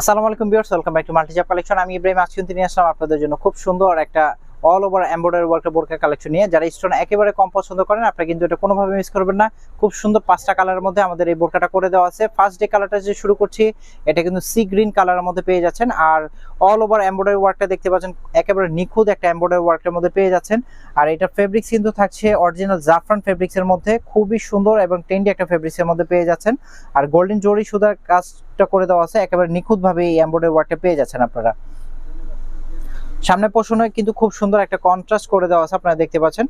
আসসালামু আলাইকুম dears welcome back to Multijab collection. আমি ইব্রাহিম, আজকে নিয়ে আসলাম আপনাদের জন্য খুব সুন্দর একটা অল ওভার এমব্রয়ডারি ওয়ার্কের বোরকা কালেকশন নিয়ে যারা স্টোন একেবারে কম পছন্দ করেন, আপনারা কিন্তু এটা কোনোভাবে মিস করবেন না। খুব সুন্দর পাঁচটা কালারের মধ্যে আমাদের এই বোরকাটা করে দেওয়া আছে। ফার্স্ট ডে কালারটা যে শুরু করছি, এটা কিন্তু সি গ্রিন কালারের মধ্যে পেয়ে যাচ্ছেন। আর অল ওভার এমব্রয়ডারি ওয়ার্কটা দেখতে পাচ্ছেন, একেবারে নিখুঁত একটা এমব্রয়ডারি ওয়ার্কের মধ্যে পেয়ে যাচ্ছেন। আর এটা ফেব্রিক্স কিন্তু থাকছে অরিজিনাল জাফরান ফেব্রিক্সের মধ্যে। খুবই সুন্দর এবং টেন্ডি একটা ফেব্রিক্সের মধ্যে পেয়ে যাচ্ছেন। আর গোল্ডেন জরি সুতার কাজটা করে দেওয়া আছে। একেবারে নিখুঁতভাবে এই এমব্রয়ডারি ওয়ার্কটা পেয়ে যাচ্ছেন আপনারা। সামনে পোষণে কিন্তু খুব সুন্দর একটা কন্ট্রাস্ট করে দেওয়া আছে, আপনারা দেখতে পাচ্ছেন।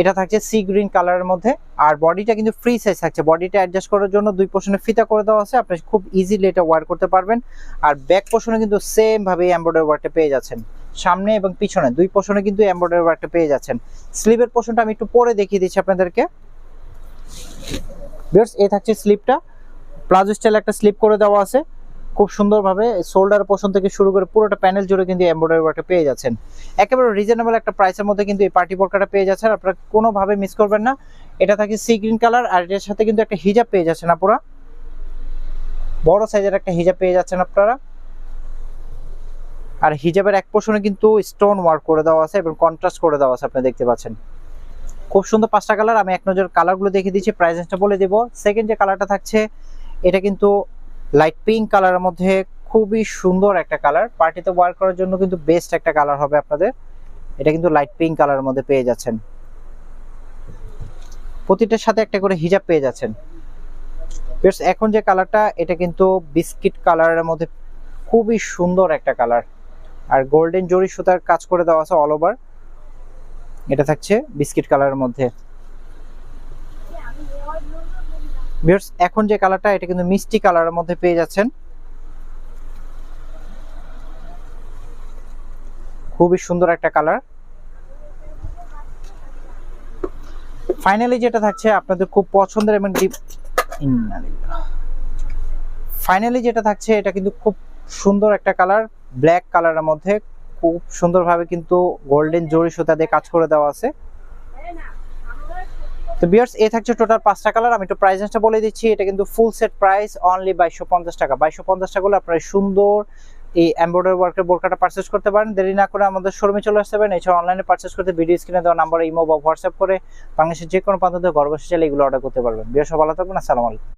এটা থাকছে সি গ্রিন কালারের মধ্যে, আর বডিটা কিন্তু ফ্রি সাইজ থাকছে। বডিটা অ্যাডজাস্ট করার জন্য দুই পোষণে ফিতা করে দেওয়া আছে, আপনি খুব ইজিলি এটা ওয়ার করতে পারবেন। আর ব্যাক পোষণে কিন্তু সেম ভাবে এমব্রয়ডারি ওয়ার্কটা পেয়ে যাচ্ছেন। সামনে এবং পিছনে, দুই পোষণে কিন্তু এমব্রয়ডারি ওয়ার্কটা পেয়ে যাচ্ছেন। স্লিভের পোষণটা আমি একটু পরে দেখিয়ে দিচ্ছি আপনাদেরকে। বিয়ার্স এই থাকছে স্লিপটা প্লাজো স্টাইল একটা স্লিপ করে দেওয়া আছে। খুব সুন্দরভাবে শোল্ডার পোর্শন থেকে শুরু করে পুরোটা প্যানেল জুড়ে কিন্তু এমব্রয়ডারি ওয়ার্কটা পেয়ে যাচ্ছেন। একেবারে রিজনেবল একটা প্রাইসের মধ্যে কিন্তু এই পার্টি বোরকাটা পেয়ে যাচ্ছেন। আপনারা কোনোভাবে মিস করবেন না। এটা থাকে সি গ্রিন কালার আর এটার সাথে কিন্তু একটা হিজাব পেয়ে যাচ্ছেন আপনারা বড় সাইজের একটা হিজাব পেয়ে যাচ্ছেন আপনারা। আর হিজাবের এক পোর্শনে কিন্তু স্টোন ওয়ার্ক করে দেওয়া আছে এবং কন্ট্রাস্ট করে দেওয়া আছে, আপনি দেখতে পাচ্ছেন। খুব সুন্দর পাঁচটা কালার আমি এক নজর কালারগুলো দেখিয়ে দিচ্ছি প্রাইসটা বলে দেব। সেকেন্ড যে কালারটা থাকছে, এটা কিন্তু লাইট পিঙ্ক কালারের মধ্যে খুবই সুন্দর একটা কালার পার্টিতে ওয়ার করার জন্য কিন্তু বেস্ট একটা কালার হবে আপনাদের। এটা কিন্তু লাইট পিঙ্ক কালারের মধ্যে পেয়ে যাচ্ছেন। প্রতিটার সাথে একটা করে হিজাব পেয়ে যাচ্ছেন। এখন যে কালারটা এটা কিন্তু বিস্কিট কালারের মধ্যে খুবই সুন্দর একটা কালার আর গোল্ডেন জরি সুতার কাজ করে দেওয়া আছে অল ওভার এটা থাকছে বিস্কিট কালারের মধ্যে। ভিউয়ার্স এখন যে কালারটা, এটা কিন্তু মিষ্টি কালারের মধ্যে পেয়ে যাচ্ছেন। খুবই সুন্দর একটা কালার। ফাইনালি যেটা থাকছে, আপনাদের খুব পছন্দের এবং ফাইনালি যেটা থাকছে, এটা কিন্তু খুব সুন্দর একটা কালার ব্ল্যাক কালারের মধ্যে। খুব সুন্দরভাবে কিন্তু গোল্ডেন জরি সুতা দিয়ে কাজ করে দেওয়া আছে। তো বিয়ার্স এ থাকছে টোটাল পাঁচটা কালার আমি একটু প্রাইসটা বলে দিচ্ছি। এটা কিন্তু ফুল সেট প্রাইস অনলি বাইশশো পঞ্চাশ টাকা। বাইশশো পঞ্চাশ টাকা হলে আপনারা সুন্দর এই এমব্রয়ডারি ওয়ার্কের বোরকাটা পারচেস করতে পারেন। দেরি না করে আমাদের শোরুমে চলে আসতে পারেন। এছাড়া অনলাইনে পারচেস করতে ভিডিও স্ক্রিনে দেওয়া নাম্বারে ইমো বা হোয়াটসঅ্যাপ করে বাংলাদেশের যে কোনো প্রান্ত থেকে ঘর বসে চাইলে এগুলো অর্ডার করতে পারবেন। বিয়ার সব ভালো থাকবেন। আসসালামু আলাইকুম।